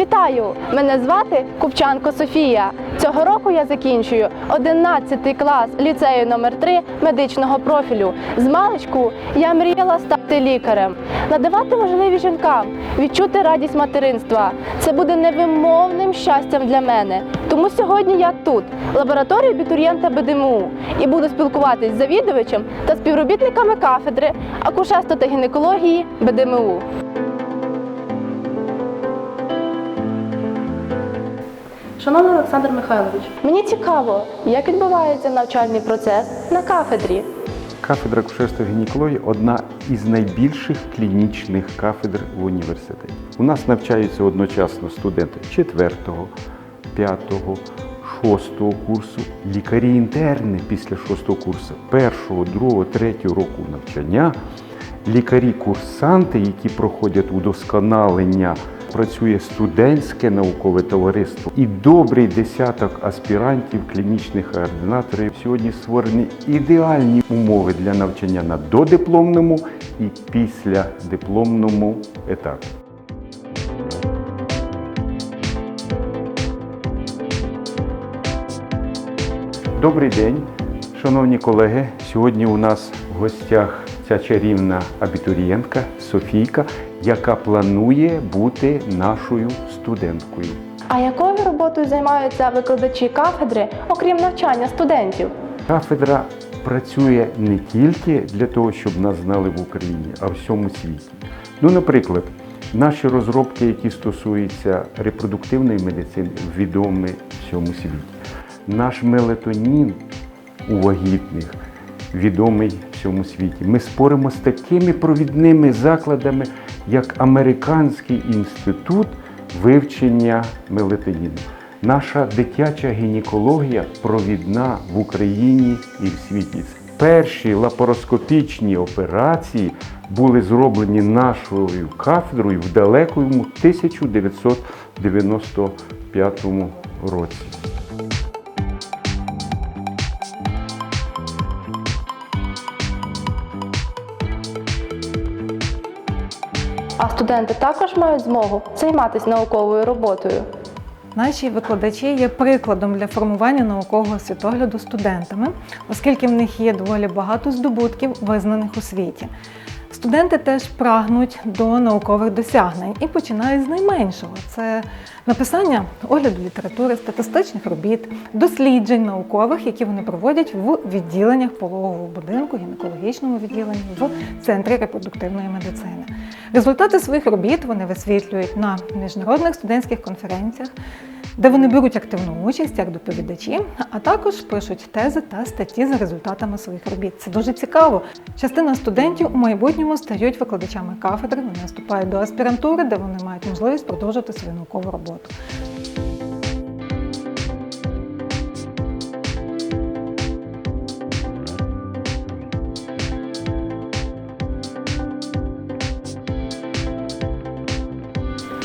Вітаю! Мене звати Купчанко Софія. Цього року я закінчую 11 клас ліцею номер 3 медичного профілю. З маличку я мріяла стати лікарем, надавати можливість жінкам, відчути радість материнства. Це буде невимовним щастям для мене. Тому сьогодні я тут, в лабораторії абітурієнта БДМУ, і буду спілкуватись з завідувачем та співробітниками кафедри акушерства та гінекології БДМУ. Шановний Олександр Михайлович, мені цікаво, як відбувається навчальний процес на кафедрі. Кафедра акушерства гінекології одна із найбільших клінічних кафедр в університеті. У нас навчаються одночасно студенти 4, 5, 6 курсу, лікарі-інтерни після 6 курсу, 1, 2, 3 року навчання, лікарі-курсанти, які проходять удосконалення. Працює студентське наукове товариство і добрий десяток аспірантів, клінічних ординаторів. Сьогодні створені ідеальні умови для навчання на додипломному і післядипломному етапі. Добрий день, шановні колеги. Сьогодні у нас в гостях ця чарівна абітурієнтка Софійка, яка планує бути нашою студенткою. А якою роботою займаються викладачі кафедри, окрім навчання студентів? Кафедра працює не тільки для того, щоб нас знали в Україні, а в всьому світі. Ну, наприклад, наші розробки, які стосуються репродуктивної медицини, відомі всьому світі. Наш мелатонін у вагітних відомий всьому світі. Ми споримо з такими провідними закладами, як Американський інститут вивчення мелатоніну. Наша дитяча гінекологія провідна в Україні і в світі. Перші лапароскопічні операції були зроблені нашою кафедрою в далекому 1995 році. А студенти також мають змогу займатися науковою роботою. Наші викладачі є прикладом для формування наукового світогляду студентами, оскільки в них є доволі багато здобутків, визнаних у світі. Студенти теж прагнуть до наукових досягнень і починають з найменшого: це написання огляду літератури, статистичних робіт, досліджень наукових, які вони проводять в відділеннях пологового будинку, гінекологічному відділенні, в центрі репродуктивної медицини. Результати своїх робіт вони висвітлюють на міжнародних студентських конференціях, де вони беруть активну участь як доповідачі, а також пишуть тези та статті за результатами своїх робіт. Це дуже цікаво. Частина студентів у майбутньому стають викладачами кафедри, вони вступають до аспірантури, де вони мають можливість продовжити свою наукову роботу.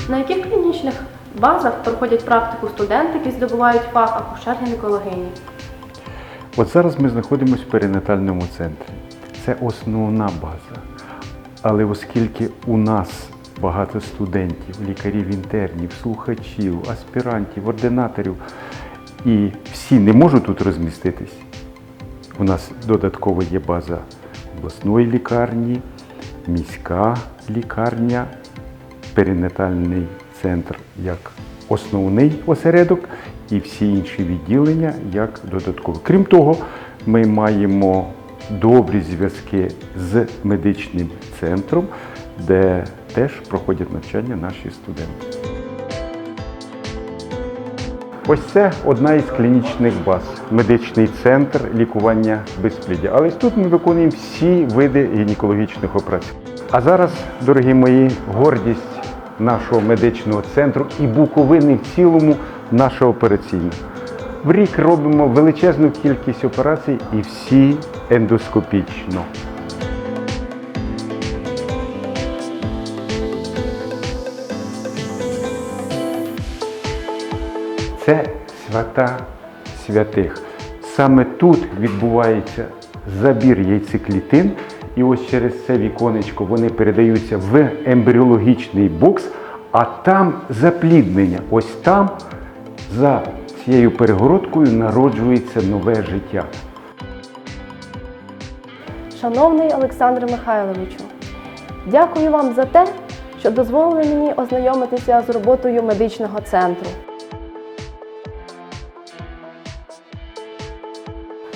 На яких клінічних базах проходять практику студенти, які здобувають фах акушер гінекологині? От зараз ми знаходимося в перинатальному центрі. Це основна база. Але оскільки у нас багато студентів, лікарів інтернів, слухачів, аспірантів, ординаторів, і всі не можуть тут розміститись, у нас додатково є база обласної лікарні, міська лікарня, перинатальний центр як основний осередок і всі інші відділення як додаткові. Крім того, ми маємо добрі зв'язки з медичним центром, де теж проходять навчання наші студенти. Ось це одна із клінічних баз, медичний центр лікування безпліддя. Але тут ми виконуємо всі види гінекологічних операцій. А зараз, дорогі мої, гордість нашого медичного центру і Буковини в цілому наша операційна. В рік робимо величезну кількість операцій і всі ендоскопічно. Це свята святих. Саме тут відбувається забір яйцеклітин, і ось через це віконечко вони передаються в ембріологічний бокс, а там запліднення. Ось там, за цією перегородкою, народжується нове життя. Шановний Олександре Михайловичу, дякую вам за те, що дозволили мені ознайомитися з роботою медичного центру.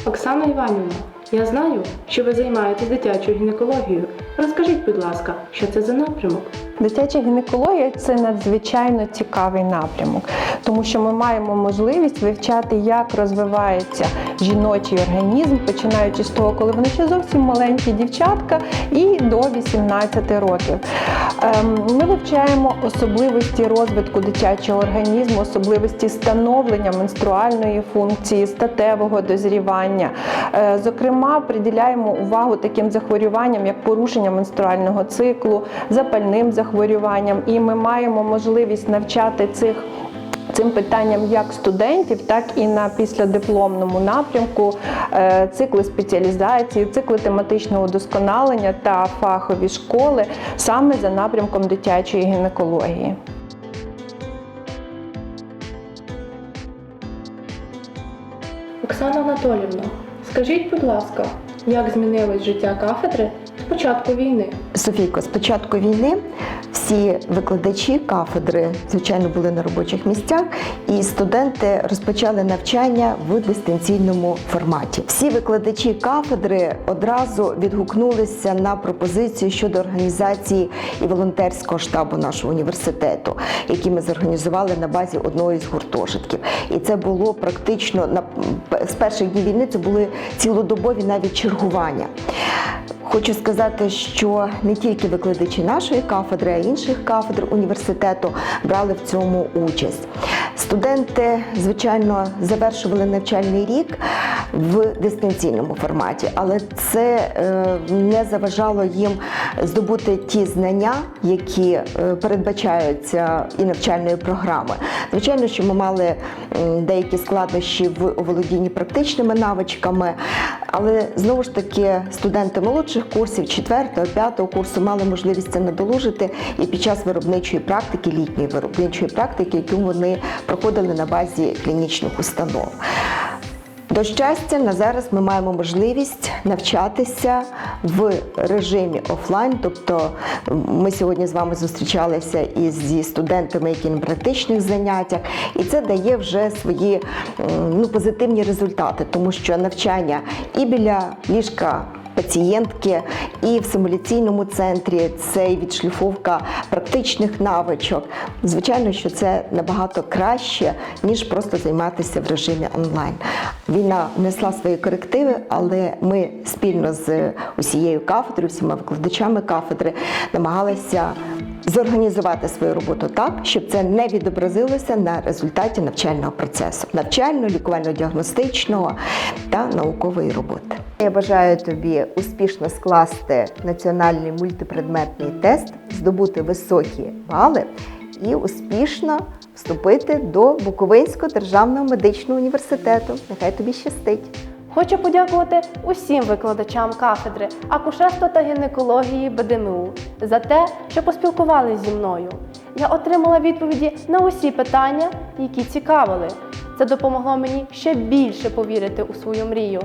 Оксана Іванівна, я знаю, що ви займаєтесь дитячою гінекологією. Розкажіть, будь ласка, що це за напрямок? Дитяча гінекологія це надзвичайно цікавий напрямок, тому що ми маємо можливість вивчати, як розвивається жіночий організм, починаючи з того, коли вони ще зовсім маленькі дівчатка, і до 18 років. Ем, Ми вивчаємо особливості розвитку дитячого організму, особливості становлення менструальної функції, статевого дозрівання. Е, Зокрема, приділяємо увагу таким захворюванням, як порушення менструального циклу, запальним захворюванням, і ми маємо можливість навчати цих. Цим питанням як студентів, так і на післядипломному напрямку е, цикли спеціалізації, цикли тематичного удосконалення та фахові школи саме за напрямком дитячої гінекології. Оксана Анатолівна, скажіть, будь ласка, як змінилось життя кафедри початку війни? Софійко, з початку війни всі викладачі кафедри, звичайно, були на робочих місцях, і студенти розпочали навчання в дистанційному форматі. Всі викладачі кафедри одразу відгукнулися на пропозицію щодо організації і волонтерського штабу нашого університету, який ми зорганізували на базі одного із гуртожитків. І це було практично на з перших днів війни. Це були цілодобові навіть чергування. Хочу сказати, що не тільки викладачі нашої кафедри, а й інших кафедр університету брали в цьому участь. Студенти, звичайно, завершували навчальний рік в дистанційному форматі, але це е, не заважало їм здобути ті знання, які е, передбачаються і навчальної програми. Звичайно, що ми мали деякі складнощі в оволодінні практичними навичками, але знову ж таки студенти молодших курсів, 4-5 курсу мали можливість це надолужити і під час виробничої практики, літньої виробничої практики, яку вони проходили на базі клінічних установ. До щастя, на зараз ми маємо можливість навчатися в режимі офлайн. Тобто ми сьогодні з вами зустрічалися із зі студентами, які на практичних заняттях, і це дає вже свої ну, позитивні результати, тому що навчання і біля ліжка пацієнтки і в симуляційному центрі це і відшліфовка практичних навичок. Звичайно, що це набагато краще, ніж просто займатися в режимі онлайн. Війна внесла свої корективи, але ми спільно з усією кафедрою, всіма викладачами кафедри намагалися зорганізувати свою роботу так, щоб це не відобразилося на результаті навчального процесу, навчально, лікувально-діагностичного та наукової роботи. Я бажаю тобі успішно скласти національний мультипредметний тест, здобути високі бали і успішно вступити до Буковинського державного медичного університету. Нехай тобі щастить! Хочу подякувати усім викладачам кафедри акушерства та гінекології БДМУ за те, що поспілкувалися зі мною. Я отримала відповіді на усі питання, які цікавили. Це допомогло мені ще більше повірити у свою мрію.